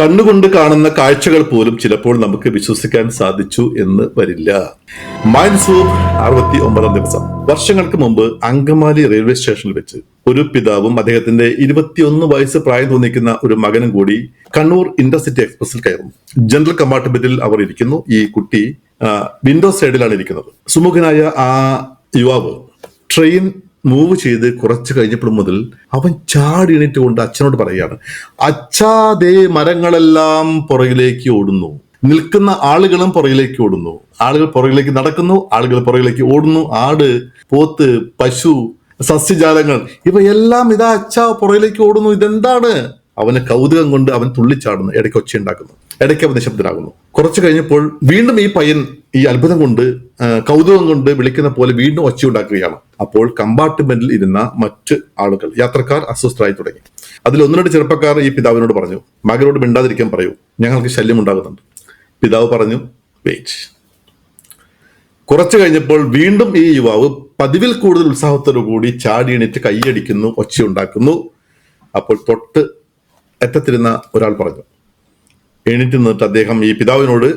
കണ്ണുകൊണ്ട് കാണുന്ന കാഴ്ചകൾ പോലും ചിലപ്പോൾ നമുക്ക് വിശ്വസിക്കാൻ സാധിച്ചു എന്ന് വരില്ല. മൈൻസൂർ അറുപത്തി ഒമ്പതാം ദിവസം. വർഷങ്ങൾക്ക് മുമ്പ് അങ്കമാലി റെയിൽവേ സ്റ്റേഷനിൽ വെച്ച് ഒരു പിതാവും അദ്ദേഹത്തിന്റെ ഇരുപത്തിയൊന്ന് വയസ്സ് പ്രായം തോന്നിക്കുന്ന ഒരു മകനും കൂടി കണ്ണൂർ ഇന്റർസിറ്റി എക്സ്പ്രസിൽ കയറുന്നു. ജനറൽ കമ്പാർട്ട്മെന്റിൽ അവർ ഇരിക്കുന്നു. ഈ കുട്ടി വിൻഡോ സൈഡിലാണ് ഇരിക്കുന്നത്. സുമുഖനായ ആ യുവാവ് ട്രെയിൻ മൂവ് ചെയ്ത് കുറച്ച് കഴിഞ്ഞപ്പോൾ മുതൽ അവൻ ചാടി എണീറ്റ് കൊണ്ട് അച്ഛനോട് പറയുകയാണ് അച്ഛാ ദേ മരങ്ങളെല്ലാം പുറകിലേക്ക് ഓടുന്നു. നിൽക്കുന്ന ആളുകളും പുറകിലേക്ക് ഓടുന്നു. ആളുകൾ പുറകിലേക്ക് നടക്കുന്നു ആളുകൾ പുറകിലേക്ക് ഓടുന്നു. ആട് പോത്ത് പശു സസ്യജാലങ്ങൾ ഇവയെല്ലാം ഇതാ അച്ഛാ പുറകിലേക്ക് ഓടുന്നു. ഇതെന്താണ്? അവന് കൗതുകം കൊണ്ട് അവൻ തുള്ളിച്ചാടുന്നു ഇടയ്ക്ക് ഒച്ചയുണ്ടാക്കുന്നു ഇടയ്ക്ക് അവൻ നിശബ്ദനാകുന്നു. കുറച്ച് കഴിഞ്ഞപ്പോൾ വീണ്ടും ഈ പയ്യൻ ഈ അത്ഭുതം കൊണ്ട് കൗതുകം കൊണ്ട് വിളിക്കുന്ന പോലെ വീണ്ടും ഒച്ചയുണ്ടാക്കുകയാണ് അപ്പോൾ കമ്പാർട്ട്മെന്റിൽ ഇരുന്ന മറ്റ് ആളുകൾ യാത്രക്കാർ അസ്വസ്ഥരായി തുടങ്ങി. അതിൽ ഒന്ന് രണ്ട് ചെറുപ്പക്കാർ ഈ പിതാവിനോട് പറഞ്ഞു മകനോട് മിണ്ടാതിരിക്കാൻ പറയൂ ഞങ്ങൾക്ക് ശല്യം ഉണ്ടാകുന്നുണ്ട്. പിതാവ് പറഞ്ഞു വെയിറ്റ് കുറച്ചു കഴിഞ്ഞപ്പോൾ വീണ്ടും ഈ യുവാവ് പതിവിൽ കൂടുതൽ ഉത്സാഹത്തോടു കൂടി ചാടി എണീറ്റ് കൈയടിക്കുന്നു ഒച്ചയുണ്ടാക്കുന്നു. അപ്പോൾ തൊട്ട് എത്തത്തിരുന്ന ഒരാൾ പറഞ്ഞു എണീറ്റ് നിന്നിട്ട് അദ്ദേഹം ഈ പിതാവിനോട്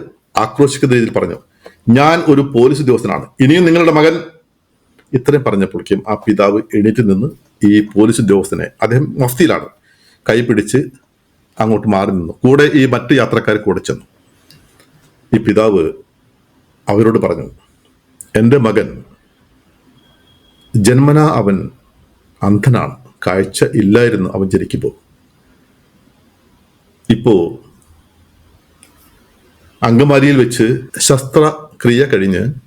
ആക്രോശിക്കുന്ന രീതിയിൽ പറഞ്ഞു ഞാൻ ഒരു പോലീസ് ഉദ്യോഗസ്ഥനാണ് ഇനിയും നിങ്ങളുടെ മകൻ ഇത്രയും പറഞ്ഞപ്പോഴേക്കും ആ പിതാവ് എണീറ്റ് നിന്ന് ഈ പോലീസ് ഉദ്യോഗസ്ഥനെ അദ്ദേഹം മഫ്തിയിലാണ് കൈ പിടിച്ച് അങ്ങോട്ട് മാറി നിന്നു. കൂടെ ഈ മറ്റ് യാത്രക്കാർ കൂടെ ചെന്നു. ഈ പിതാവ് അവരോട് പറഞ്ഞു എന്റെ മകൻ ജന്മന അവൻ അന്ധനാണ്. കാഴ്ച ഇല്ലായിരുന്നു അവൻ ജനിക്കുമ്പോൾ. ഇപ്പോ അങ്കമാലിയിൽ വെച്ച് ശസ്ത്രക്രിയ കഴിഞ്ഞ്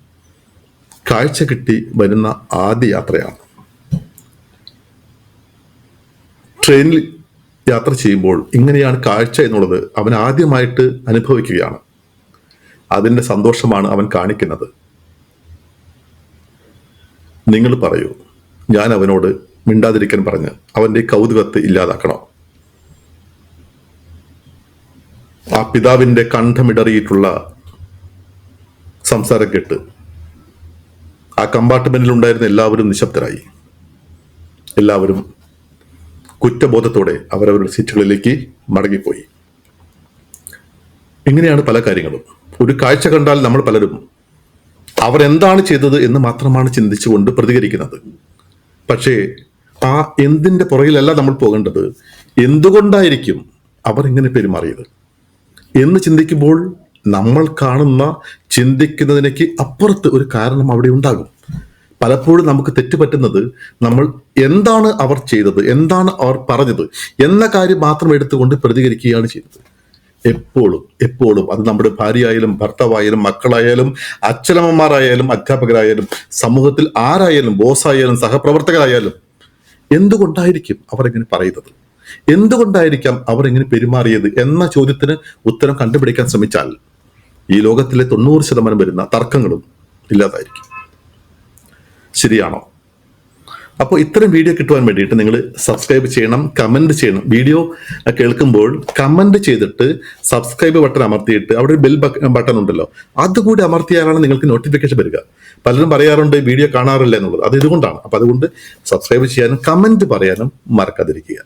കാഴ്ച കിട്ടി വരുന്ന ആദ്യ യാത്രയാണ്. ട്രെയിനിൽ യാത്ര ചെയ്യുമ്പോൾ ഇങ്ങനെയാണ് കാഴ്ച എന്നുള്ളത് അവൻ ആദ്യമായിട്ട് അനുഭവിക്കുകയാണ്. അതിന്റെ സന്തോഷമാണ് അവൻ കാണിക്കുന്നത്. നിങ്ങൾ പറയൂ ഞാൻ അവനോട് മിണ്ടാതിരിക്കാൻ പറഞ്ഞ് അവന്റെ കൗതുകത്തെ ഇല്ലാതാക്കണം? ആ പിതാവിന്റെ കണ്ഠമിടറിയിട്ടുള്ള സംസാരം ആ കമ്പാർട്ട്മെന്റിൽ ഉണ്ടായിരുന്ന എല്ലാവരും നിശബ്ദരായി. എല്ലാവരും കുറ്റബോധത്തോടെ അവരവരുടെ സീറ്റുകളിലേക്ക് മടങ്ങിപ്പോയി. ഇങ്ങനെയാണ് പല കാര്യങ്ങളും. ഒരു കാഴ്ച കണ്ടാൽ നമ്മൾ പലരും അവർ എന്താണ് ചെയ്തത് എന്ന് മാത്രമാണ് ചിന്തിച്ചുകൊണ്ട് പ്രതികരിക്കുന്നത്. പക്ഷേ ആ എന്തിന്റെ പുറകിലല്ല നമ്മൾ പോകേണ്ടത്? എന്തുകൊണ്ടായിരിക്കും അവർ ഇങ്ങനെ പെരുമാറിയത്? എന്ന് ചിന്തിക്കുമ്പോൾ നമ്മൾ കാണുന്ന ചിന്തിക്കുന്നതിനേക്ക് അപ്പുറത്ത് ഒരു കാരണം അവിടെ ഉണ്ടാകും. പലപ്പോഴും നമുക്ക് തെറ്റുപറ്റുന്നത് നമ്മൾ എന്താണ് അവർ ചെയ്തത് എന്താണ് അവർ പറഞ്ഞത് എന്ന കാര്യം മാത്രം എടുത്തുകൊണ്ട് പ്രതികരിക്കുകയാണ് ചെയ്തത് എപ്പോഴും എപ്പോഴും അത് നമ്മുടെ ഭാര്യയായാലും ഭർത്താവായാലും മക്കളായാലും അച്ഛനമ്മമാരായാലും അധ്യാപകരായാലും സമൂഹത്തിൽ ആരായാലും ബോസായാലും സഹപ്രവർത്തകരായാലും എന്തുകൊണ്ടായിരിക്കും അവർ ഇങ്ങനെ പറയുന്നത്? എന്തുകൊണ്ടായിരിക്കാം അവർ ഇങ്ങനെ പെരുമാറിയത് എന്ന ചോദ്യത്തിന് ഉത്തരം കണ്ടുപിടിക്കാൻ ശ്രമിച്ചാൽ ഈ ലോകത്തിലെ തൊണ്ണൂറ് ശതമാനം വരുന്ന തർക്കങ്ങളും ഇല്ലാതായിരിക്കും. ശരിയാണോ? അപ്പോൾ ഇത്തരം വീഡിയോ കിട്ടുവാൻ വേണ്ടിയിട്ട് നിങ്ങൾ സബ്സ്ക്രൈബ് ചെയ്യണം കമന്റ് ചെയ്യണം. വീഡിയോ കേൾക്കുമ്പോൾ കമന്റ് ചെയ്തിട്ട് സബ്സ്ക്രൈബ് ബട്ടൺ അമർത്തിയിട്ട് അവിടെ ഒരു ബെൽ ബട്ടൺ ഉണ്ടല്ലോ. അതുകൂടി അമർത്തിയാലാണ് നിങ്ങൾക്ക് നോട്ടിഫിക്കേഷൻ വരിക. പലരും പറയാറുണ്ട് വീഡിയോ കാണാറില്ല എന്നുള്ളത്. അത് ഇതുകൊണ്ടാണ്. അപ്പൊ അതുകൊണ്ട് സബ്സ്ക്രൈബ് ചെയ്യാനും കമന്റ് പറയാനും മറക്കാതിരിക്കുക.